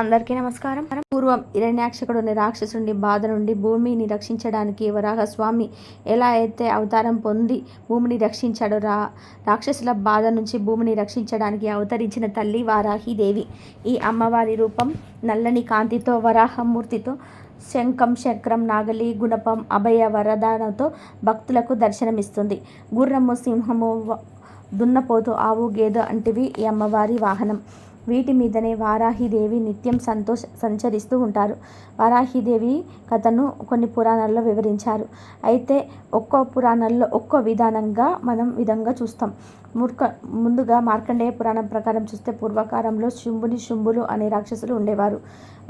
అందరికీ నమస్కారం. పూర్వం హిరణ్యాక్షకుడు రాక్షసుడి బాధ నుండి భూమిని రక్షించడానికి వరాహస్వామి ఎలా అయితే అవతారం పొంది భూమిని రక్షించాడో రా రాక్షసుల బాధ నుంచి భూమిని రక్షించడానికి అవతరించిన తల్లి వారాహిదేవి. ఈ అమ్మవారి రూపం నల్లని కాంతితో వరాహమూర్తితో శంఖం చక్రం నాగలి గుణపం అభయ వరదానతో భక్తులకు దర్శనమిస్తుంది. గుర్రము సింహము దున్నపోతు ఆవు గేదె అంటివి ఈ అమ్మవారి వాహనం. వీటి మీదనే వారాహిదేవి నిత్యం సంతోష సంచరిస్తూ ఉంటారు. వారాహిదేవి కథను కొన్ని పురాణాల్లో వివరించారు. అయితే ఒక్కో పురాణాల్లో ఒక్కో విధానంగా మనం విధంగా చూస్తాం. మూర్ఖ ముందుగా మార్కండేయ పురాణం ప్రకారం చూస్తే పూర్వకాలంలో శుంభుని శుంభులు అనే రాక్షసులు ఉండేవారు.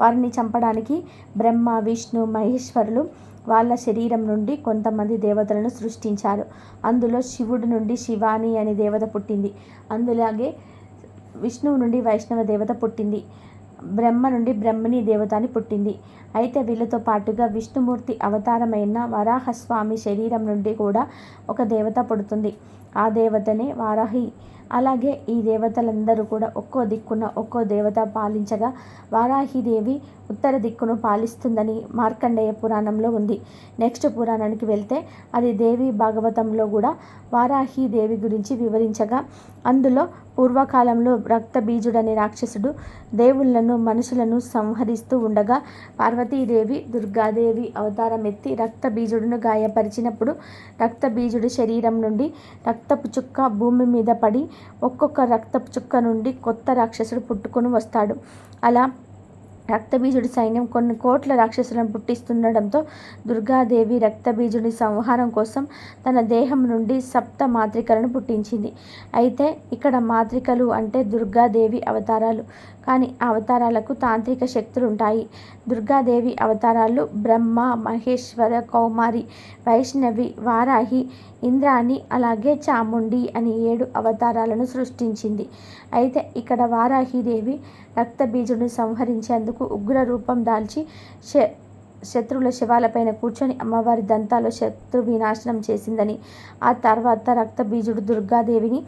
వారిని చంపడానికి బ్రహ్మ విష్ణు మహేశ్వరులు వాళ్ళ శరీరం నుండి కొంతమంది దేవతలను సృష్టించారు. అందులో శివుడి నుండి శివాని అనే దేవత పుట్టింది. అందులాగే విష్ణువు నుండి వైష్ణవ దేవత పుట్టింది. బ్రహ్మ నుండి బ్రహ్మణి దేవత అని పుట్టింది. అయితే వీళ్ళతో పాటుగా విష్ణుమూర్తి అవతారమైన వరాహస్వామి శరీరం నుండి కూడా ఒక దేవత పుడుతుంది. ఆ దేవతనే వారాహి. అలాగే ఈ దేవతలందరూ కూడా ఒక్కో దిక్కున ఒక్కో దేవత పాలించగా వారాహిదేవి ఉత్తర దిక్కును పాలిస్తుందని మార్కండేయ పురాణంలో ఉంది. నెక్స్ట్ పురాణానికి వెళ్తే అది దేవి భాగవతంలో కూడా వారాహిదేవి గురించి వివరించగా అందులో పూర్వకాలంలో రక్తబీజుడనే రాక్షసుడు దేవుళ్ళను మనుషులను సంహరిస్తూ ఉండగా పార్వతీదేవి దుర్గాదేవి అవతారం ఎత్తి రక్తబీజుడును గాయపరిచినప్పుడు రక్తబీజుడి శరీరం నుండి రక్తపు చుక్క భూమి మీద పడి ఒక్కొక్క రక్తపు చుక్క నుండి కొత్త రాక్షసుడు పుట్టుకొని వస్తాడు. అలా రక్తబీజుడి సైన్యం కొన్ని కోట్ల రాక్షసులను పుట్టిస్తుండడంతో దుర్గాదేవి రక్తబీజుడి సంహారం కోసం తన దేహం నుండి సప్త మాత్రికలను పుట్టించింది. అయితే ఇక్కడ మాత్రికలు అంటే దుర్గాదేవి అవతారాలు. కానీ అవతారాలకు తాంత్రిక శక్తులు ఉంటాయి దుర్గాదేవి అవతారాలు బ్రహ్మ మహేశ్వర కౌమారి వైష్ణవి వారాహి ఇంద్రాణి అలాగే చాముండి అని ఏడు అవతారాలను సృష్టించింది. అయితే ఇక్కడ వారాహిదేవి రక్తబీజుడిని సంహరించేందుకు ఉగ్ర రూపం దాల్చి శ శత్రువుల శివాలపైన కూర్చొని అమ్మవారి దంతాలు శత్రు వినాశనం చేసిందని ఆ తర్వాత రక్తబీజుడు దుర్గాదేవిని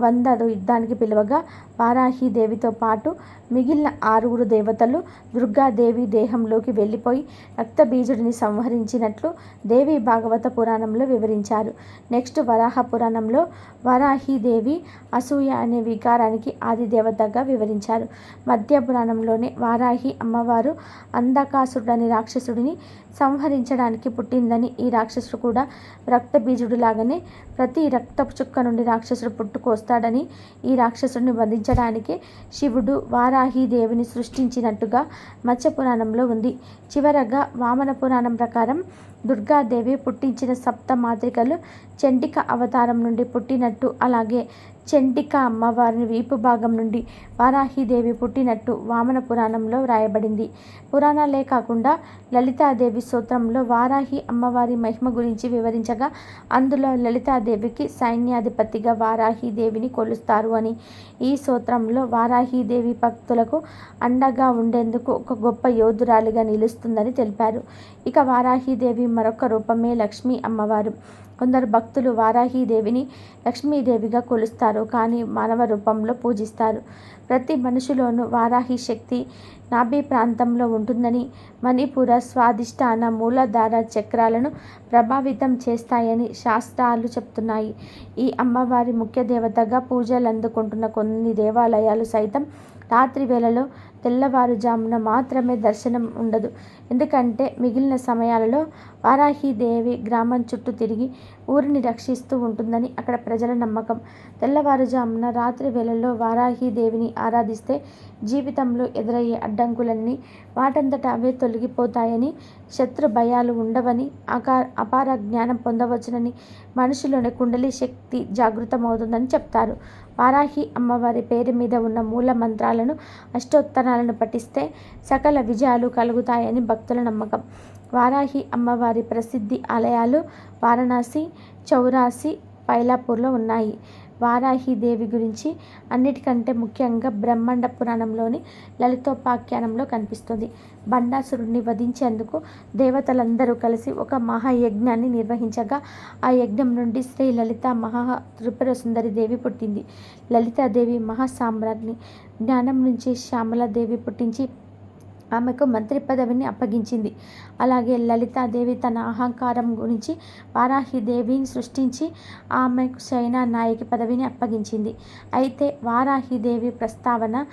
వంద యుద్ధానికి పిలువగా వారాహిదేవితో పాటు మిగిలిన ఆరుగురు దేవతలు దుర్గాదేవి దేహంలోకి వెళ్ళిపోయి రక్తబీజుడిని సంహరించినట్లు దేవి భాగవత పురాణంలో వివరించారు. నెక్స్ట్ వరాహ పురాణంలో వరాహిదేవి అసూయ అనే వికారానికి ఆది దేవతగా వివరించారు. మధ్య పురాణంలోనే వారాహి అమ్మవారు అంధకాసురుడని రాక్షసుడిని సంహరించడానికి పుట్టిందని ఈ రాక్షసుడు కూడా రక్తబీజుడిలాగానే ప్రతి రక్త చుక్క నుండి రాక్షసుడు పుట్టుకొస్తాడని ఈ రాక్షసుడిని బంధించారు వధించడానికి శివుడు వారాహిదేవిని సృష్టించినట్టుగా మత్స్య పురాణంలో ఉంది. చివరగా వామన పురాణం ప్రకారం దుర్గాదేవి పుట్టించిన సప్త మాత్రికలు చండిక అవతారం నుండి పుట్టినట్టు అలాగే చండిక అమ్మవారిని వీపు భాగం నుండి వారాహిదేవి పుట్టినట్టు వామన పురాణంలో వ్రాయబడింది. పురాణాలే కాకుండా లలితాదేవి స్తోత్రంలో వారాహి అమ్మవారి మహిమ గురించి వివరించగా అందులో లలితాదేవికి సైన్యాధిపతిగా వారాహిదేవిని కొలుస్తారు అని. ఈ స్తోత్రంలో వారాహిదేవి భక్తులకు అండగా ఉండేందుకు ఒక గొప్ప యోధురాలిగా నిలుస్తుందని తెలిపారు. ఇక వారాహిదేవి మరొక రూపమే లక్ష్మీ అమ్మవారు. కొందరు భక్తులు వారాహిదేవిని లక్ష్మీదేవిగా కొలుస్తారు కానీ మానవ రూపంలో పూజిస్తారు. ప్రతి మనిషిలోనూ వారాహి శక్తి నాభి ప్రాంతంలో ఉంటుందని మణిపుర స్వాధిష్టాన మూలధార చక్రాలను ప్రభావితం చేస్తాయని శాస్త్రాలు చెప్తున్నాయి. ఈ అమ్మవారి ముఖ్య దేవతగా పూజలు అందుకుంటున్న కొన్ని దేవాలయాలు సైతం రాత్రి వేళలో తెల్లవారుజామున మాత్రమే దర్శనం ఉండదు. ఎందుకంటే మిగిలిన సమయాలలో వారాహీదేవి గ్రామం చుట్టూ తిరిగి ఊరిని రక్షిస్తూ ఉంటుందని అక్కడ ప్రజల నమ్మకం. తెల్లవారుజామున రాత్రి వేళల్లో వారాహీదేవిని ఆరాధిస్తే జీవితంలో ఎదురయ్యే అడ్డంకులన్నీ వాటంతట అవే తొలగిపోతాయని శత్రు భయాలు ఉండవని అకా అపార జ్ఞానం పొందవచ్చునని మనుషులోని కుండలి శక్తి జాగృతమవుతుందని చెప్తారు. వారాహి అమ్మవారి పేరు మీద ఉన్న మూల మంత్రాలను అష్టోత్తరాలను పఠిస్తే సకల విజయాలు కలుగుతాయని భక్తుల నమ్మకం. వారాహి అమ్మవారి ప్రసిద్ధి ఆలయాలు వారణాసి చౌరాసి పైలాపూర్లో ఉన్నాయి. వారాహిదేవి గురించి అన్నిటికంటే ముఖ్యంగా బ్రహ్మాండ పురాణంలోని లలితోపాఖ్యానంలో కనిపిస్తుంది. బండాసురుడిని వధించేందుకు దేవతలందరూ కలిసి ఒక మహాయజ్ఞాన్ని నిర్వహించగా ఆ యజ్ఞం నుండి శ్రీ లలిత మహా త్రిపుర సుందరి దేవి పుట్టింది. లలితాదేవి మహాసామ్రాజ్ఞి. జ్ఞానం నుంచి శ్యామలాదేవి పుట్టించి ఆమెకు మంత్రి పదవిని అప్పగించింది. అలాగే లలితాదేవి తన అహంకారం గురించి వారాహిదేవిని సృష్టించి ఆమెకు సైనా నాయకి పదవిని అప్పగించింది. అయితే వారాహిదేవి ప్రస్తావన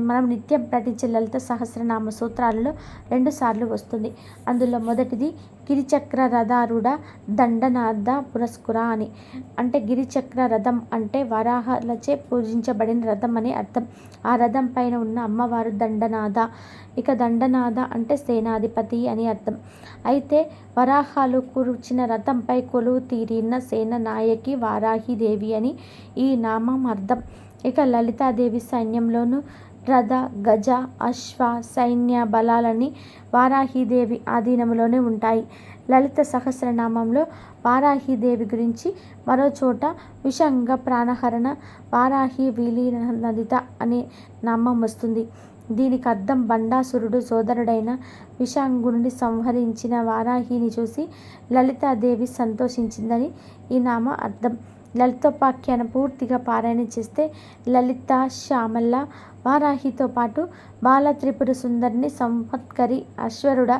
మనం నిత్యం పఠించే లలిత సహస్రనామ సూత్రాలలో రెండుసార్లు వస్తుంది. అందులో మొదటిది గిరిచక్ర రథారుడ దండనాథ పురస్కుర అని. అంటే గిరిచక్ర రథం అంటే వరాహలచే పూజించబడిన రథం అని అర్థం. ఆ రథం పైన ఉన్న అమ్మవారు దండనాథ ఇక దండనాథ అంటే సేనాధిపతి అని అర్థం. అయితే వరాహాలు కూర్చిన రథంపై కొలువు తీరిన సేన నాయకి వారాహిదేవి అని ఈ నామం అర్థం. ఇక లలితాదేవి సైన్యంలోనూ రథ గజ అశ్వ సైన్య బలాలన్నీ వారాహిదేవి ఆధీనంలోనే ఉంటాయి. లలిత సహస్రనామంలో వారాహీదేవి గురించి మరో చోట విషంగ ప్రాణహరణ వారాహి విలీనదిత అనే నామం వస్తుంది. దీనికి అర్థం బండాసురుడు సోదరుడైన విషాంగుని సంహరించిన వారాహిని చూసి లలితాదేవి సంతోషించిందని ఈ నామ అర్థం. లలితోపాఖ్యానం పూర్తిగా పారాయణ చేస్తే లలిత శ్యామల వారాహితో పాటు బాల త్రిపుర సుందరిని సంపత్కరి అశ్వరుడ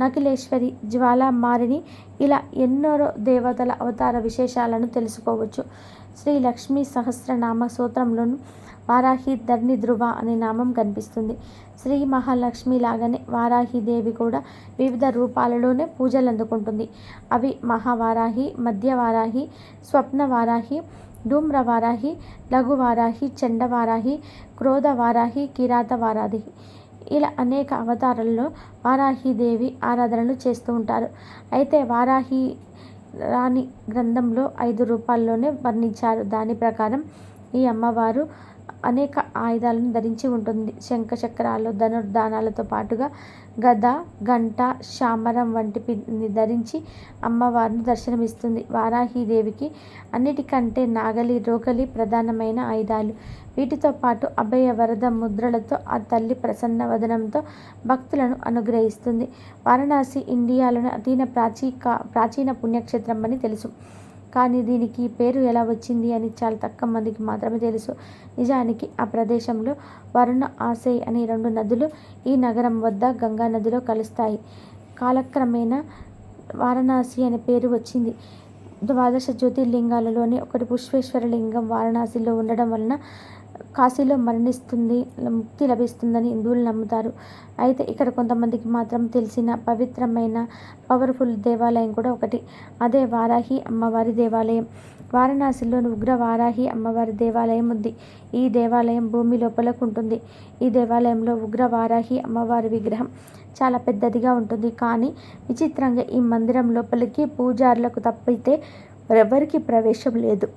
నకిలేశ్వరి జ్వాలామారిని ఇలా ఎన్నో దేవతల అవతార విశేషాలను తెలుసుకోవచ్చు. శ్రీ లక్ష్మీ సహస్రనామ సూత్రంలోను వారాహి ధర్ని ధ్రువ అనే నామం కనిపిస్తుంది. శ్రీ మహాలక్ష్మి లాగానే వారాహిదేవి కూడా వివిధ రూపాలలోనే పూజలు అందుకుంటుంది. అవి మహావారాహి మధ్యవారాహి స్వప్నవారాహి ధూమ్రవారాహి లఘువారాహి చండవారాహి క్రోధవారాహి కిరాతవారాహి ఇలా అనేక అవతారాల్లో వారాహిదేవి ఆరాధనలు చేస్తూ ఉంటారు. అయితే వారాహి రాణి గ్రంథంలో ఐదు రూపాల్లోనే వర్ణించారు. దాని ప్రకారం ఈ అమ్మవారు అనేక ఆయుధాలను ధరించి ఉంటుంది. శంఖ చక్రాలు ధనుర్ధానాలతో పాటుగా గద గంట శామరం వంటి ధరించి అమ్మవారిని దర్శనమిస్తుంది. వారాహిదేవికి అన్నిటికంటే నాగలి రోగలి ప్రధానమైన ఆయుధాలు. వీటితో పాటు అభయ వరద ముద్రలతో ఆ తల్లి ప్రసన్న వదనంతో భక్తులను అనుగ్రహిస్తుంది. వారణాసి ఇండియాలోని అతీన ప్రాచీక ప్రాచీన పుణ్యక్షేత్రం అని తెలుసు. కానీ దీనికి పేరు ఎలా వచ్చింది అని చాలా తక్కువ మందికి మాత్రమే తెలుసు. నిజానికి ఆ ప్రదేశంలో వరుణ ఆశై అనే రెండు నదులు ఈ నగరం వద్ద గంగా నదిలో కలుస్తాయి. కాలక్రమేణా వారణాసి అనే పేరు వచ్చింది. ద్వాదశ జ్యోతిర్లింగాలలోని ఒకటి పుష్పేశ్వర లింగం వారణాసిలో ఉండడం వలన కాశీలో మరణిస్తుంది ముక్తి లభిస్తుందని హిందువులు నమ్ముతారు. అయితే ఇక్కడ కొంతమందికి మాత్రం తెలిసిన పవిత్రమైన పవర్ఫుల్ దేవాలయం కూడా ఒకటి. అదే వారాహి అమ్మవారి దేవాలయం. వారణాసిలోని ఉగ్ర వారాహి అమ్మవారి దేవాలయం ఉంది. ఈ దేవాలయం భూమి లోపలకు ఉంటుంది. ఈ దేవాలయంలో ఉగ్ర వారాహి అమ్మవారి విగ్రహం చాలా పెద్దదిగా ఉంటుంది. కానీ విచిత్రంగా ఈ మందిరం లోపలికి పూజారులకు తప్పితే ఎవరికి ప్రవేశం లేదు.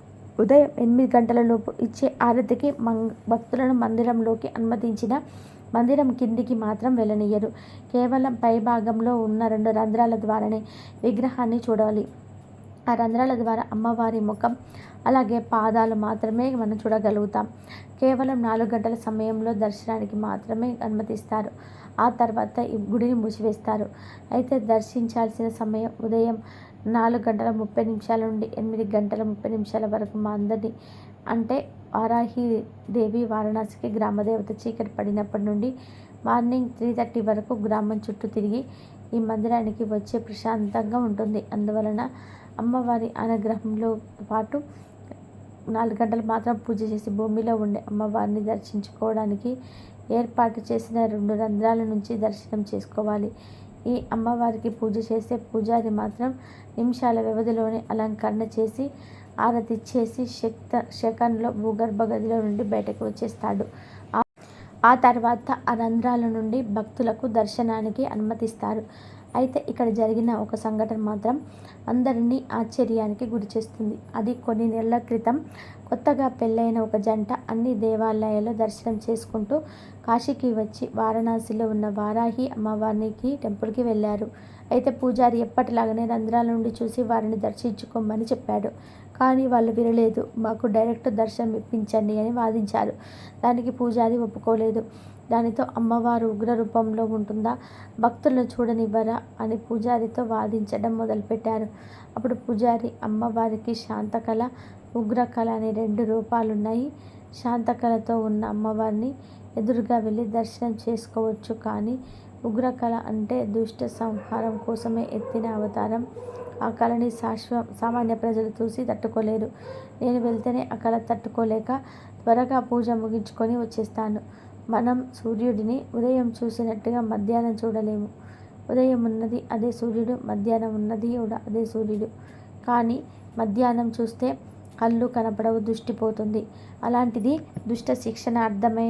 ఉదయం ఎనిమిది గంటలలోపు ఇచ్చే ఆరతికి మంగ్ భక్తులను మందిరంలోకి అనుమతించిన మందిరం కిందికి మాత్రం వెళ్ళనియ్యరు. కేవలం పై భాగంలో ఉన్న రెండు రంధ్రాల ద్వారానే విగ్రహాన్ని చూడాలి. ఆ రంధ్రాల ద్వారా అమ్మవారి ముఖం అలాగే పాదాలు మాత్రమే మనం చూడగలుగుతాం. కేవలం నాలుగు గంటల సమయంలో దర్శనానికి మాత్రమే అనుమతిస్తారు. ఆ తర్వాత ఈ గుడిని మూసివేస్తారు. అయితే దర్శించాల్సిన సమయం ఉదయం నాలుగు గంటల ముప్పై నిమిషాల నుండి ఎనిమిది గంటల ముప్పై నిమిషాల వరకు మా అందరినీ అంటే వారాహి దేవి వారణాసికి గ్రామదేవత చీకటి పడినప్పటి నుండి మార్నింగ్ త్రీ థర్టీ వరకు గ్రామం చుట్టూ తిరిగి ఈ మందిరానికి వచ్చే ప్రశాంతంగా ఉంటుంది. అందువలన అమ్మవారి అనుగ్రహంలో పాటు నాలుగు గంటలు మాత్రం పూజ చేసి భూమిలో ఉండే అమ్మవారిని దర్శించుకోవడానికి ఏర్పాటు చేసిన రెండు రంధ్రాల నుంచి దర్శనం చేసుకోవాలి. ఈ అమ్మవారికి పూజ చేసే పూజారి మాత్రం నిమిషాల వ్యవధిలోనే అలంకరణ చేసి ఆరతి చేసి శక్త శకంలో భూగర్భ గదిలో నుండి బయటకు వచ్చేస్తాడు. ఆ తర్వాత ఆ రంధ్రాల నుండి భక్తులకు దర్శనానికి అనుమతిస్తారు. అయితే ఇక్కడ జరిగిన ఒక సంఘటన మాత్రం అందరినీ ఆశ్చర్యానికి గురిచేస్తుంది. అది కొన్ని నెలల క్రితం కొత్తగా పెళ్ళైన ఒక జంట అన్ని దేవాలయాల్లో దర్శనం చేసుకుంటూ కాశీకి వచ్చి వారణాసిలో ఉన్న వారాహి అమ్మవారికి టెంపుల్కి వెళ్ళారు. అయితే పూజారి ఎప్పటిలాగానే రంధ్రాల నుండి చూసి వారిని దర్శించుకోమని చెప్పాడు. కానీ వాళ్ళు వినలేదు. మాకు డైరెక్ట్ దర్శనం ఇప్పించండి అని వాదించారు. దానికి పూజారి ఒప్పుకోలేదు. దానితో అమ్మవారు ఉగ్ర రూపంలో ఉంటుందా? భక్తులను చూడనివ్వరా? అని పూజారితో వాదించడం మొదలుపెట్టారు. అప్పుడు పూజారి అమ్మవారికి శాంతకళ ఉగ్రకళ అనే రెండు రూపాలున్నాయి. శాంతకళతో ఉన్న అమ్మవారిని ఎదురుగా వెళ్ళి దర్శనం చేసుకోవచ్చు కానీ ఉగ్రకళ అంటే దుష్ట సంహారం కోసమే ఎత్తిన అవతారం. ఆ కళని శాశ్వ సామాన్య ప్రజలు చూసి తట్టుకోలేరు. నేను వెళ్తేనే ఆ కళ తట్టుకోలేక త్వరగా పూజ ముగించుకొని వచ్చేస్తాను. మనం సూర్యుడిని ఉదయం చూసినట్టుగా మధ్యాహ్నం చూడలేము. ఉదయం ఉన్నది అదే సూర్యుడు మధ్యాహ్నం ఉన్నది కూడా అదే సూర్యుడు. కానీ మధ్యాహ్నం చూస్తే కళ్ళు కనపడవు దుష్టిపోతుంది అలాంటిది దుష్ట శిక్షణ అర్థమై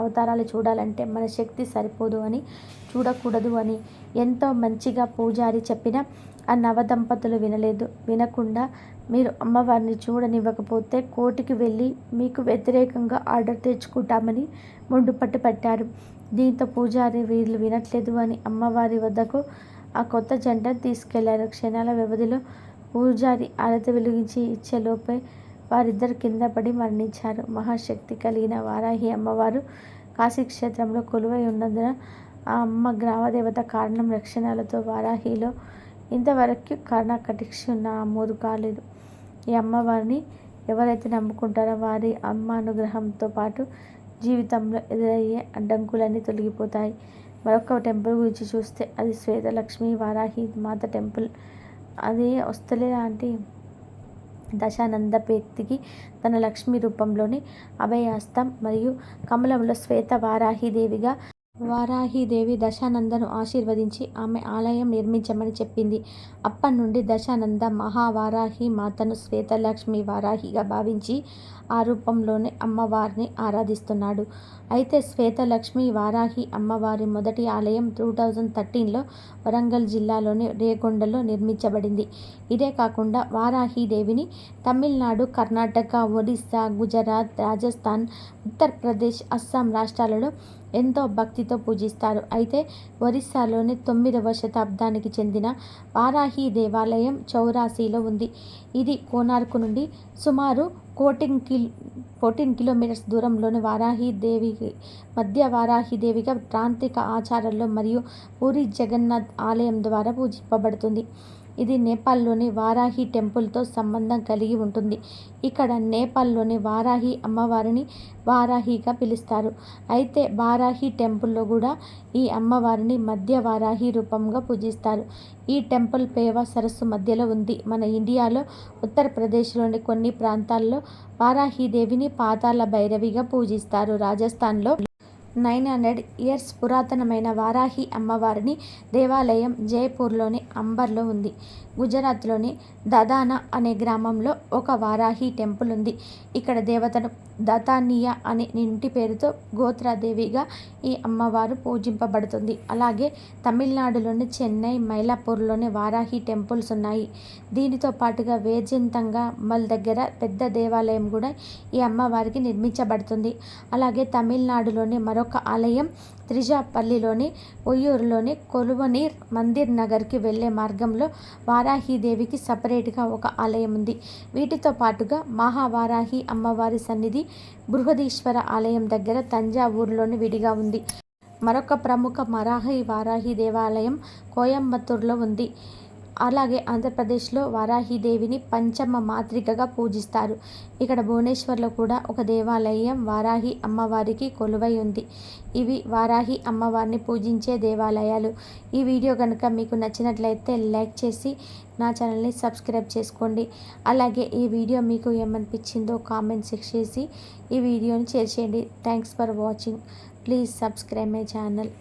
అవతారాలు చూడాలంటే మన శక్తి సరిపోదు అని చూడకూడదు అని ఎంతో మంచిగా పూజారి చెప్పిన ఆ నవదంపతులు వినలేదు. వినకుండా మీరు అమ్మవారిని చూడనివ్వకపోతే కోర్టుకి వెళ్ళి మీకు వ్యతిరేకంగా ఆర్డర్ తెచ్చుకుంటామని మొండుపట్టు పట్టారు. దీంతో పూజారి వీళ్ళు వినట్లేదు అని అమ్మవారి వద్దకు ఆ కొత్త జంటను తీసుకెళ్ళారు. క్షణాల వ్యవధిలో పూజారి ఆరతి వెలిగించి ఇచ్చేలోపే వారిద్దరు కింద పడి మరణించారు. మహాశక్తి కలిగిన వారాహి అమ్మవారు కాశీక్షేత్రంలో కొలువై ఉన్నందున ఆ అమ్మ గ్రామదేవత కారణం లక్షణాలతో వారాహిలో ఇంతవరకు కర్ణకటిక్ష నమోదు కాలేదు. ఈ అమ్మవారిని ఎవరైతే నమ్ముకుంటారో వారి అమ్మ అనుగ్రహంతో పాటు జీవితంలో ఎదురయ్యే అడ్డంకులన్నీ తొలగిపోతాయి. మరొక టెంపుల్ గురించి చూస్తే అది శ్వేతలక్ష్మి వారాహి మాత టెంపుల్. అది వస్తలేదా అంటే దశానందపేతికి తన లక్ష్మీ రూపంలోని అభయాస్తం మరియు కమలంలో శ్వేత వారాహిదేవిగా వారాహిదేవి దశానందను ఆశీర్వదించి ఆమె ఆలయం నిర్మించమని చెప్పింది. అప్పటి నుండి దశానంద మహావారాహి మాతను శ్వేతలక్ష్మి వారాహిగా భావించి ఆ రూపంలోనే అమ్మవారిని ఆరాధిస్తున్నాడు. అయితే శ్వేతలక్ష్మి వారాహి అమ్మవారి మొదటి ఆలయం టూ థౌజండ్ థర్టీన్లో వరంగల్ జిల్లాలోని రేగొండలో నిర్మించబడింది. ఇదే కాకుండా వారాహిదేవిని తమిళనాడు కర్ణాటక ఒడిస్సా గుజరాత్ రాజస్థాన్ ఉత్తరప్రదేశ్ అస్సాం రాష్ట్రాలలో ఎంతో భక్తితో పూజిస్తారు. అయితే ఒరిస్సాలోని తొమ్మిదవ శతాబ్దానికి చెందిన వారాహి దేవాలయం చౌరాసీలో ఉంది. ఇది కోనార్కు నుండి సుమారు కోటిన్ కిల్ ఫోర్టీన్ కిలోమీటర్స్ దూరంలోని వారాహి దేవి మధ్య వారాహి దేవిగా ప్రాంతిక ఆచారాల్లో మరియు పూరి జగన్నాథ్ ఆలయం ద్వారా పూజింపబడుతుంది. ఇది నేపాల్లోని వారాహి టెంపుల్తో సంబంధం కలిగి ఉంటుంది. ఇక్కడ నేపాల్లోని వారాహి అమ్మవారిని వారాహిగా పిలుస్తారు. అయితే వారాహి టెంపుల్లో కూడా ఈ అమ్మవారిని మధ్య వారాహి రూపంగా పూజిస్తారు. ఈ టెంపుల్ పేవ సరస్సు మధ్యలో ఉంది. మన ఇండియాలో ఉత్తరప్రదేశ్లోని కొన్ని ప్రాంతాల్లో వారాహిదేవిని పాతాల భైరవిగా పూజిస్తారు. రాజస్థాన్లో నైన్ హండ్రెడ్ ఇయర్స్ పురాతనమైన వారాహి అమ్మవారిని దేవాలయం జైపూర్లోని అంబర్లో ఉంది. గుజరాత్లోని దదానా అనే గ్రామంలో ఒక వారాహి టెంపుల్ ఉంది. ఇక్కడ దేవతను దతానియా అనే ఇంటి పేరుతో గోత్రాదేవిగా ఈ అమ్మవారు పూజింపబడుతుంది. అలాగే తమిళనాడులోని చెన్నై మైలాపూర్లోని వారాహి టెంపుల్స్ ఉన్నాయి. దీనితో పాటుగా వేజంతంగా మల్ దగ్గర పెద్ద దేవాలయం కూడా ఈ అమ్మవారికి నిర్మించబడుతుంది. అలాగే తమిళనాడులోని మరొక ఆలయం త్రిజాపల్లిలోని ఒయ్యూరులోని కొలువనీర్ మందిర్ నగర్కి వెళ్ళే మార్గంలో వారాహీదేవికి సపరేట్గా ఒక ఆలయం ఉంది. వీటితో పాటుగా మహావారాహి అమ్మవారి సన్నిధి బృహదీశ్వర ఆలయం దగ్గర తంజావూరులోని విడిగా ఉంది. మరొక ప్రముఖ మరాహి వారాహి దేవాలయం కోయంబత్తూరులో ఉంది. అలాగే ఆంధ్రప్రదేశ్లో వారాహిదేవిని పంచమ మాతృకగా పూజిస్తారు. ఇక్కడ భువనేశ్వర్లో కూడా ఒక దేవాలయం వారాహి అమ్మవారికి కొలువై ఉంది. ఇవి వారాహి అమ్మవారిని పూజించే దేవాలయాలు. ఈ వీడియో కనుక మీకు నచ్చినట్లయితే లైక్ చేసి నా ఛానల్ని సబ్స్క్రైబ్ చేసుకోండి. అలాగే ఈ వీడియో మీకు ఏమనిపించిందో కామెంట్స్ చేసి ఈ వీడియోని షేర్ చేయండి. Thanks for watching. Please subscribe my channel.